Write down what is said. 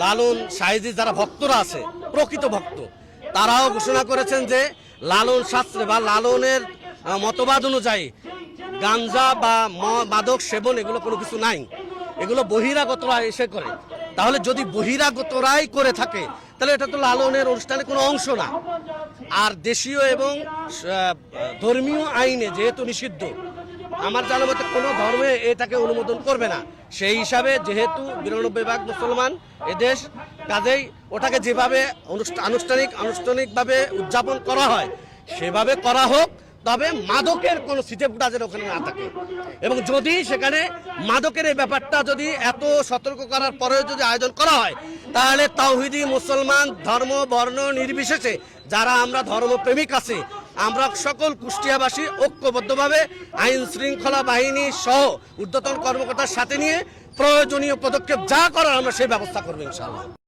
লালন সাইজি যারা ভক্তরা আছে, প্রকৃত ভক্ত, তারাও ঘোষণা করেছেন যে লালন শাস্ত্রে বা লালনের মতবাদ অনুযায়ী গাঞ্জা বা মাদক সেবন এগুলো কোনো কিছু নাই। এগুলো বহিরাগতরা এসে করে। তাহলে যদি বহিরাগতরাই করে থাকে, তাহলে এটা তো লালনের অনুষ্ঠানের কোনো অংশ না। আর দেশীয় এবং ধর্মীয় আইনে যেহেতু নিষিদ্ধ আমার জানা মতে কোনো ধর্মে এটাকে অনুমোদন করবে না। সেই হিসাবে যেহেতু বিরানব্বই ভাগ মুসলমান এদেশ কাজেই ওটাকে যেভাবে আনুষ্ঠানিক, আনুষ্ঠানিকভাবে উদযাপন করা হয়, সেভাবে করা হোক, তবে মাদকের কোনো সিটে ফুটা যেন ওখানে না থাকে। এবং যদি সেখানে মাদকের এই ব্যাপারটা যদি এত সতর্ক করার পরেও যদি আয়োজন করা হয়, তাহলে তাওহিদি মুসলমান ধর্ম, বর্ণ নির্বিশেষে যারা আমরা ধর্মপ্রেমিক আছি আমরা সকল কুষ্টিয়াবাসী ঐক্যবদ্ধভাবে আইন শৃঙ্খলা বাহিনী সহ ঊর্ধ্বতন কর্মকর্তার সাথে নিয়ে প্রয়োজনীয় পদক্ষেপ যা করার আমরা সেই ব্যবস্থা করব ইনশাআল্লাহ।